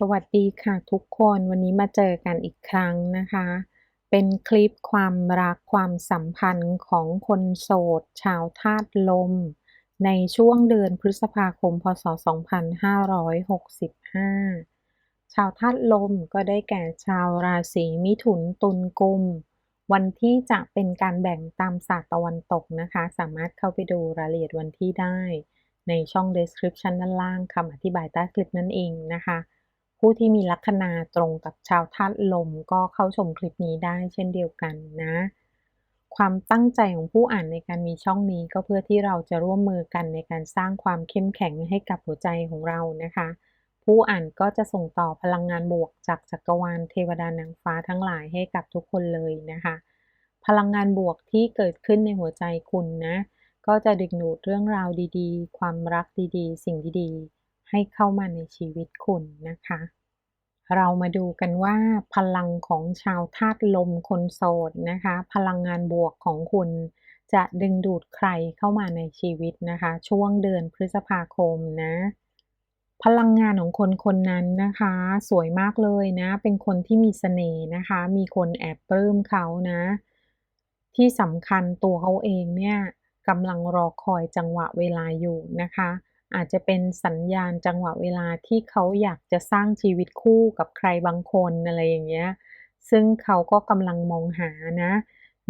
สวัสดีค่ะทุกคนวันนี้มาเจอกันอีกครั้งนะคะ เป็นคลิปความรักความสัมพันธ์ของคนโสด ชาวธาตุลม ในช่วงเดือนพฤษภาคม พศ 2565 ชาวธาตุลมก็ได้แก่ชาวราศีมิถุนตุลกุม วันที่จะเป็นการแบ่งตามศาสตร์ตะวันตกนะคะ สามารถเข้าไปดูรายละเอียดวันที่ได้ในช่อง description ด้านล่างคำอธิบายใต้คลิปนั่นเองนะคะ ผู้ที่มีลัคนาตรงกับชาวธาตุลมก็เข้าชมคลิปนี้ได้เช่นเดียวกันนะ ความตั้งใจของผู้อ่านในการมีช่องนี้ก็เพื่อที่เราจะร่วมมือกันในการสร้างความเข้มแข็งให้กับหัวใจของเรานะคะ ผู้อ่านก็จะส่งต่อพลังงานบวกจากจักรวาลเทวดานางฟ้าทั้งหลายให้กับทุกคนเลยนะคะ พลังงานบวกที่เกิดขึ้นในหัวใจคุณนะ ก็จะดึงดูดเรื่องราวดีๆ ความรักดีๆ สิ่งดีๆ ให้เข้ามาในชีวิตคุณนะคะ เรามาดูกันว่าพลังของชาวธาตุลมคนโสดนะคะ พลังงานบวกของคุณจะดึงดูดใครเข้ามาในชีวิตนะคะ ช่วงเดือนพฤษภาคมนะ พลังงานของคนคนนั้นนะคะ สวยมากเลยนะ เป็นคนที่มีเสน่ห์นะคะ มีคนแอบปลื้มเขานะ ที่สำคัญตัวเขาเองเนี่ยกำลังรอคอยจังหวะเวลาอยู่นะคะ อาจจะเป็นสัญญาณจังหวะเวลาที่เขาอยากจะสร้างชีวิตคู่กับใครบางคนอะไรอย่างเงี้ย ซึ่งเขาก็กำลังมองหานะ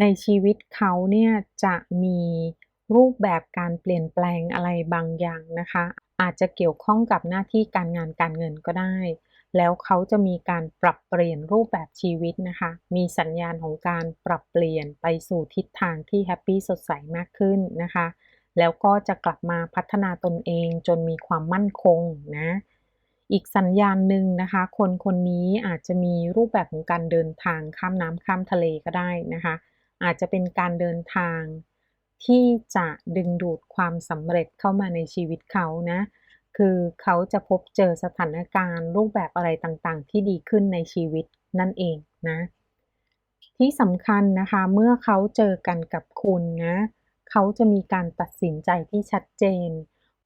ในชีวิตเขาเนี่ยจะมีรูปแบบการเปลี่ยนแปลงอะไรบางอย่างนะคะ อาจจะเกี่ยวข้องกับหน้าที่การงานการเงินก็ได้ แล้วเขาจะมีการปรับเปลี่ยนรูปแบบชีวิตนะคะ มีสัญญาณของการปรับเปลี่ยนไปสู่ทิศทางที่แฮปปี้สดใสมากขึ้นนะคะ แล้วก็จะกลับมาพัฒนาตนเองจนมีความมั่นคงนะ อีกสัญญาณหนึ่งนะคะ คนคนนี้อาจจะมีรูปแบบของการเดินทางข้ามน้ำข้ามทะเลก็ได้นะคะ อาจจะเป็นการเดินทางที่จะดึงดูดความสำเร็จเข้ามาในชีวิตเขานะ คือเขาจะพบเจอสถานการณ์รูปแบบอะไรต่างๆ ที่ดีขึ้นในชีวิตนั่นเองนะ ที่สำคัญนะคะ เมื่อเขาเจอกันกับคุณนะเเขาจะมีการตัดสินใจที่ชัดเจน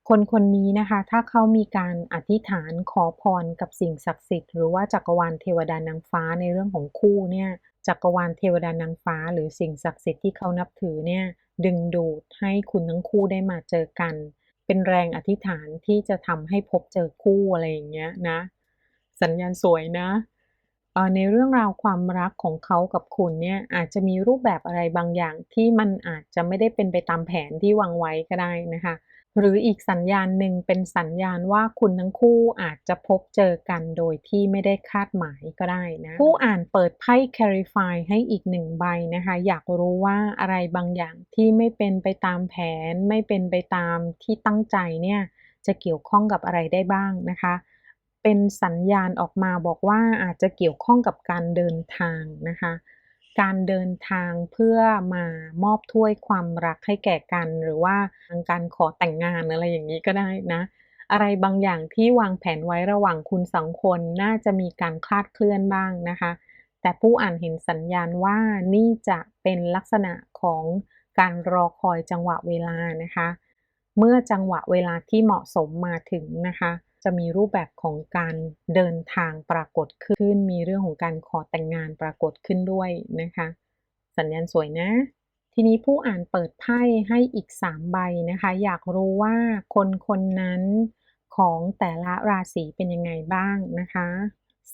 คนคนนี้นะคะ ถ้าเขามีการอธิษฐานขอพรกับสิ่งศักดิ์สิทธิ์หรือว่าจักรวาลเทวดานางฟ้าในเรื่องของคู่เนี่ยจักรวาลเทวดานางฟ้า หรือสิ่งศักดิ์สิทธิ์ที่เขานับถือเนี่ยดึงดูดให้คุณทั้งคู่ได้มาเจอกัน เป็นแรงอธิษฐานที่จะทำให้พบเจอคู่อะไรอย่างเงี้ยนะ สัญญาณสวยนะ ในเรื่องราวความรักของเขากับคุณเนี่ยอาจจะมีรูปแบบอะไรบางอย่างที่มันอาจจะไม่ได้เป็นไปตามแผนที่วางไว้ก็ได้นะคะ หรืออีกสัญญาณหนึ่งเป็นสัญญาณว่าคุณทั้งคู่อาจจะพบเจอกันโดยที่ไม่ได้คาดหมายก็ได้นะผู้อ่านเปิดไพ่ Clarify ให้อีกหนึ่งใบนะคะ อยากรู้ว่าอะไรบางอย่างที่ไม่เป็นไปตามแผน ไม่เป็นไปตามที่ตั้งใจเนี่ยจะเกี่ยวข้องกับอะไรได้บ้างนะคะ เป็นสัญญาณออกมาบอกว่าอาจจะเกี่ยวข้องกับการเดินทางนะคะ การเดินทางเพื่อมามอบถ้วยความรักให้แก่กัน หรือว่าทางการขอแต่งงานอะไรอย่างนี้ก็ได้นะ อะไรบางอย่างที่วางแผนไว้ระหว่างคุณสองคนน่าจะมีการคลาดเคลื่อนบ้างนะคะ แต่ผู้อ่านเห็นสัญญาณว่านี่จะเป็นลักษณะของการรอคอยจังหวะเวลานะคะ เมื่อจังหวะเวลาที่เหมาะสมมาถึงนะคะ จะมีรูปแบบของการเดินทางปรากฏขึ้น มีเรื่องของการขอแต่งงานปรากฏขึ้นด้วยนะคะ สัญญาณสวยนะ ทีนี้ผู้อ่านเปิดไพ่ให้อีก 3 ใบนะคะ อยากรู้ว่าคนคนนั้นของแต่ละราศีเป็นยังไงบ้างนะคะ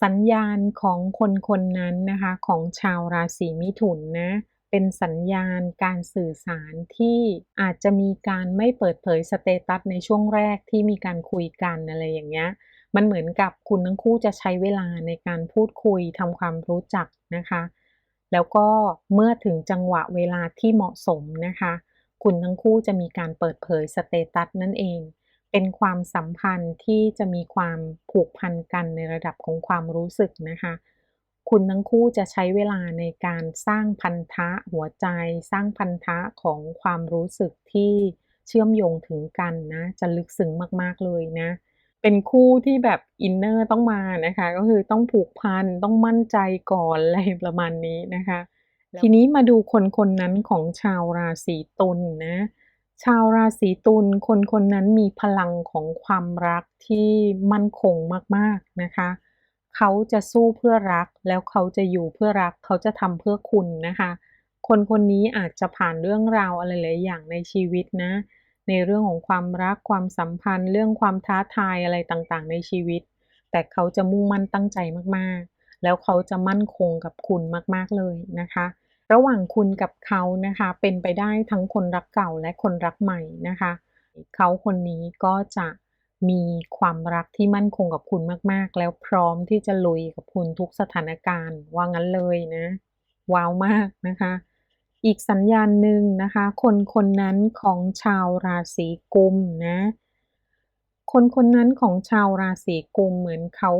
สัญญาณของคนคนนั้นนะคะของชาวราศีมิถุนนะ เป็นสัญญาณการสื่อสารที่อาจจะมีการไม่เปิดเผยสเตตัสในช่วงแรกที่มีการคุยกันอะไรอย่างเงี้ย มันเหมือนกับคุณทั้งคู่จะใช้เวลาในการพูดคุยทำความรู้จักนะคะ แล้วก็เมื่อถึงจังหวะเวลาที่เหมาะสมนะคะ คุณทั้งคู่จะมีการเปิดเผยสเตตัสนั่นเอง เป็นความสัมพันธ์ที่จะมีความผูกพันกันในระดับของความรู้สึกนะคะ คุณทั้งคู่จะใช้เวลาในการสร้างพันธะหัวใจ สร้างพันธะของความรู้สึกที่เชื่อมโยงถึงกันนะ จะลึกซึ้งมากๆเลยนะ เป็นคู่ที่แบบอินเนอร์ต้องมานะคะ ก็คือต้องผูกพันต้องมั่นใจก่อนอะไรประมาณนี้นะคะ ทีนี้มาดูคนคนนั้นของชาวราศีตุลนะชาวราศีตุลคนคนนั้นมีพลังของความรักที่มั่นคงมากๆนะคะ เขาจะสู้เพื่อรัก แล้วเขาจะอยู่เพื่อรัก เขาจะทำเพื่อคุณนะคะ คนคนนี้อาจจะผ่านเรื่องราวอะไรหลายอย่างในชีวิตนะ ในเรื่องของความรักความสัมพันธ์ เรื่องความท้าทายอะไรต่างๆ ในชีวิต แต่เขาจะมุ่งมั่นตั้งใจมากๆ แล้วเขาจะมั่นคงกับคุณมากๆเลยนะคะ ระหว่างคุณกับเขานะคะ เป็นไปได้ทั้งคนรักเก่าและคนรักใหม่นะคะ เขาคนนี้ก็จะ มีความรักที่มั่นคงกับคุณมากๆ แล้วพร้อมที่จะลุยกับคุณทุกสถานการณ์ ว่างั้นเลยนะ ว้าวมากนะคะ อีกสัญญาณหนึ่งนะคะ คนคนนั้นของชาวราศีกุมนะ คนคนนั้นของชาวราศีกุมเหมือนเขา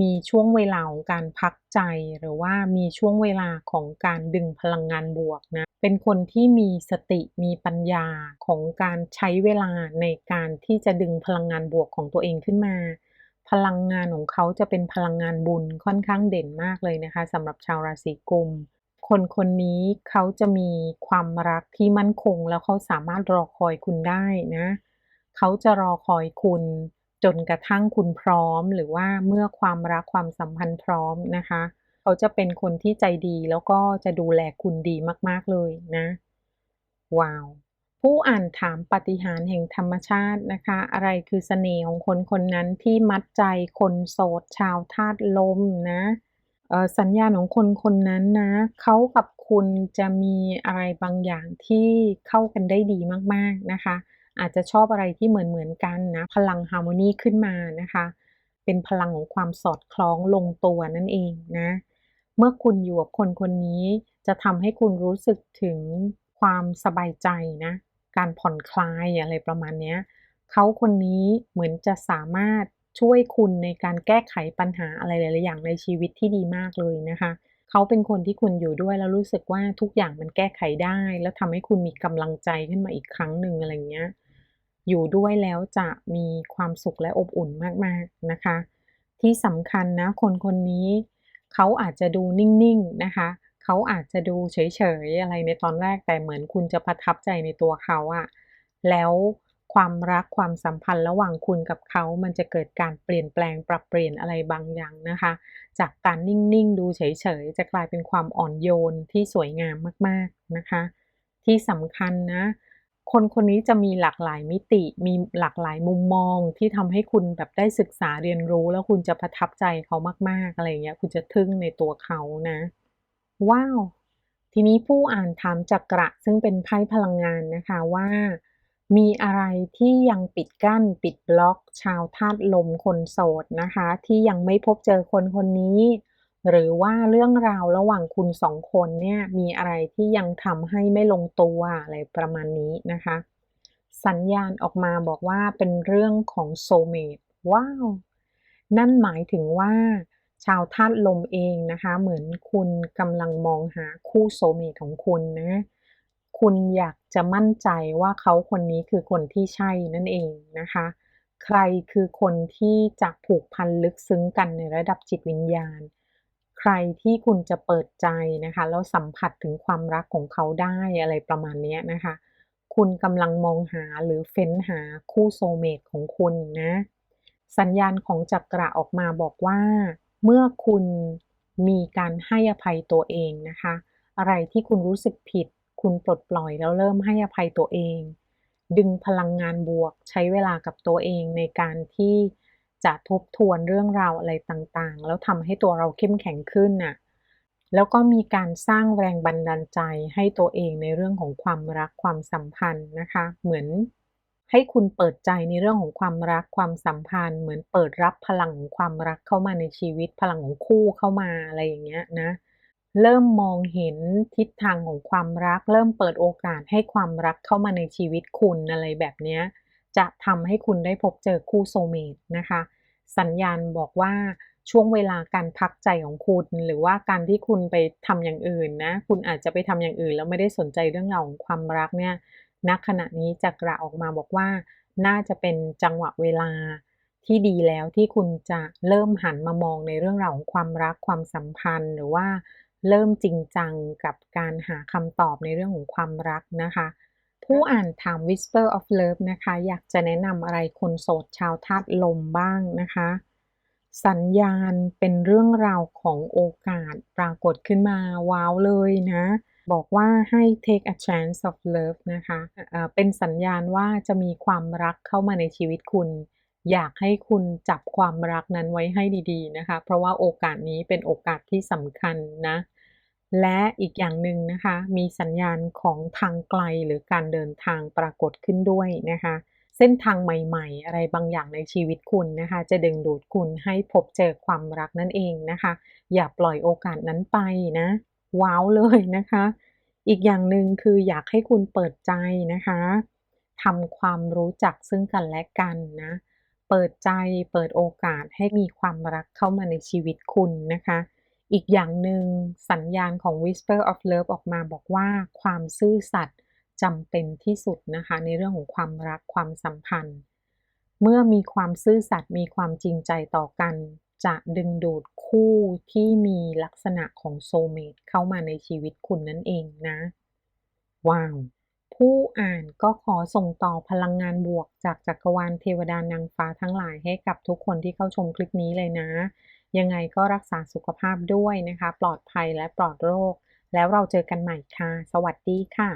มีช่วงเวลาของการพักใจ หรือว่ามีช่วงเวลาของการดึงพลังงานบวกนะเป็นคนที่มีสติมีปัญญาของการใช้เวลาในการที่จะดึงพลังงานบวกของตัวเองขึ้นมา พลังงานของเขาจะเป็นพลังงานบุญค่อนข้างเด่นมากเลยนะคะสำหรับชาวราศีกุมคนคนนี้เขาจะมีความรักที่มั่นคงแล้วเขาสามารถรอคอยคุณได้นะ เขาจะรอคอยคุณ จนกระทั่งคุณพร้อม หรือว่าเมื่อความรักความสัมพันธ์พร้อมนะคะ เขาจะเป็นคนที่ใจดีแล้วก็จะดูแลคุณดีมาก ๆ เลยนะ ว้าว ผู้อ่านถามปฏิหารแห่งธรรมชาตินะคะ อะไรคือเสน่ห์ของคนคนนั้นที่มัดใจคนโสดชาวธาตุลมนะสัญญาณของคนคนนั้นนะ เขากับคุณจะมีอะไรบางอย่างที่เข้ากันได้ดีมากๆนะคะ อาจจะชอบอะไรที่เหมือนๆกันนะพลังฮาร์โมนีขึ้นมานะคะ เป็นพลังของความสอดคล้องลงตัวนั่นเองนะ เมื่อคุณอยู่กับคนคนนี้จะทำให้คุณรู้สึกถึงความสบายใจนะ การผ่อนคลายอะไรประมาณนี้เขาคนนี้เหมือนจะสามารถช่วยคุณในการแก้ไขปัญหาอะไรหลาย ๆ อย่างในชีวิตที่ดีมากเลยนะคะ เขาเป็นคนที่คุณอยู่ด้วยแล้วรู้สึกว่าทุกอย่างมันแก้ไขได้ แล้วทำให้คุณมีกำลังใจขึ้นมาอีกครั้งหนึ่งอะไรเงี้ย อยู่ด้วยแล้วจะมีความสุขและอบอุ่นมากๆนะคะ ที่สำคัญนะคนคนนี้เขาอาจจะดูนิ่งๆนะคะเขาอาจจะดูเฉยๆอะไรในตอนแรกแต่เหมือนคุณจะประทับใจในตัวเขาอะแล้วความรักความสัมพันธ์ระหว่างคุณกับเขา มันจะเกิดการเปลี่ยนแปลงปรับเปลี่ยนอะไรบางอย่างนะคะ จากการนิ่งๆ ดูเฉยๆ จะกลายเป็นความอ่อนโยนที่สวยงามมากๆนะคะ ที่สำคัญนะ คนคนนี้จะมีหลากหลายมิติ มีหลากหลายมุมมองที่ทำให้คุณแบบได้ศึกษาเรียนรู้ แล้วคุณจะประทับใจเขามากๆอะไรเงี้ย คุณจะทึ่งในตัวเขานะ ว้าว ทีนี้ผู้อ่านถามจักระซึ่งเป็นไพ่พลังงานนะคะว่า มีอะไรที่ยังปิดกั้นปิดบล็อก ชาวธาตุลมคนโสดนะคะ ที่ยังไม่พบเจอคนคนนี้ หรือว่าเรื่องราวระหว่างคุณสองคนเนี่ยมีอะไรที่ยังทำให้ไม่ลงตัวอะไรประมาณนี้นะคะ สัญญาณออกมาบอกว่าเป็นเรื่องของโซเมตว้าว นั่นหมายถึงว่า ชาวธาตุลมเองนะคะ เหมือนคุณกำลังมองหาคู่โซเมตของคุณนะ คุณอยากจะมั่นใจว่าเขาคนนี้คือคนที่ใช่นั่นเองนะคะใครคือคนที่จะผูกพันลึกซึ้งกันในระดับจิตวิญญาณ ใครที่คุณจะเปิดใจนะคะแล้วสัมผัสถึงความรักของเขาได้อะไรประมาณนี้นะคะ คุณกำลังมองหาหรือเฟ้นหาคู่โซเมตของคุณนะ สัญญาณของจักระออกมาบอกว่า เมื่อคุณมีการให้อภัยตัวเองนะคะ อะไรที่คุณรู้สึกผิด คุณปลดปล่อยแล้วเริ่มให้อภัยตัวเอง ดึงพลังงานบวก ใช้เวลากับตัวเองในการที่ จะทบทวนเรื่องราวอะไรต่างๆ แล้วทำให้ตัวเราเข้มแข็งขึ้นน่ะแล้วก็มีการสร้างแรงบันดาลใจให้ตัวเองในเรื่องของความรักความสัมพันธ์นะคะ เหมือนให้คุณเปิดใจในเรื่องของความรักความสัมพันธ์ เหมือนเปิดรับพลังของความรักเข้ามาในชีวิตพลังของคู่เข้ามาอะไรอย่างเงี้ยนะ เริ่มมองเห็นทิศทางของความรัก เริ่มเปิดโอกาสให้ความรักเข้ามาในชีวิตคุณอะไรแบบเนี้ย จะทำให้คุณได้พบเจอคู่โซเมตนะคะ สัญญาณบอกว่าช่วงเวลาการพักใจของคุณ หรือว่าการที่คุณไปทำอย่างอื่นนะคุณอาจจะไปทำอย่างอื่น แล้วไม่ได้สนใจเรื่องราวของความรักเนี่ยณขณะนี้จักระออกมาบอกว่า น่าจะเป็นจังหวะเวลาที่ดีแล้วที่คุณจะเริ่มหันมามองในเรื่องราวของความรักความสัมพันธ์ หรือว่าเริ่มจริงจังกับการหาคำตอบในเรื่องของความรักนะคะ ผู้อ่านถาม Whisper of Love นะคะ อยากจะแนะนำอะไรคนโสดชาวธาตุลมบ้างนะคะ สัญญาณเป็นเรื่องราวของโอกาสปรากฏขึ้นมาว้าวเลยนะ บอกว่าให้ take a chance of love นะคะเอ่อเป็นสัญญาณว่าจะมีความรักเข้ามาในชีวิตคุณ อยากให้คุณจับความรักนั้นไว้ให้ดีๆนะคะ เพราะว่าโอกาสนี้เป็นโอกาสที่สำคัญนะ และอีกอย่างหนึ่งนะคะ มีสัญญาณของทางไกลหรือการเดินทางปรากฏขึ้นด้วยนะคะ เส้นทางใหม่ๆ อะไรบางอย่างในชีวิตคุณนะคะ จะดึงดูดคุณให้พบเจอความรักนั่นเองนะคะ อย่าปล่อยโอกาสนั้นไปนะ ว้าวเลยนะคะ อีกอย่างหนึ่งคืออยากให้คุณเปิดใจนะคะทำความรู้จักซึ่งกันและกันนะ เปิดใจเปิดโอกาสให้มีความรักเข้ามาในชีวิตคุณนะคะ อีกอย่างหนึ่งสัญญาณของ Whisper of Love ออกมาบอกว่าความซื่อสัตย์จำเป็นที่สุดนะคะ ในเรื่องของความรักความสัมพันธ์ เมื่อมีความซื่อสัตย์มีความจริงใจต่อกัน จะดึงดูดคู่ที่มีลักษณะของโซเมตเข้ามาในชีวิตคุณนั่นเองนะ ว้าว ผู้อ่านก็ขอส่งต่อพลังงานบวกจากจักรวาลเทวดานางฟ้าทั้งหลายให้กับทุกคนที่เข้าชมคลิปนี้เลยนะ ยังไงก็รักษาสุขภาพด้วยนะคะ ปลอดภัยและปลอดโรค แล้วเราเจอกันใหม่ค่ะ สวัสดีค่ะ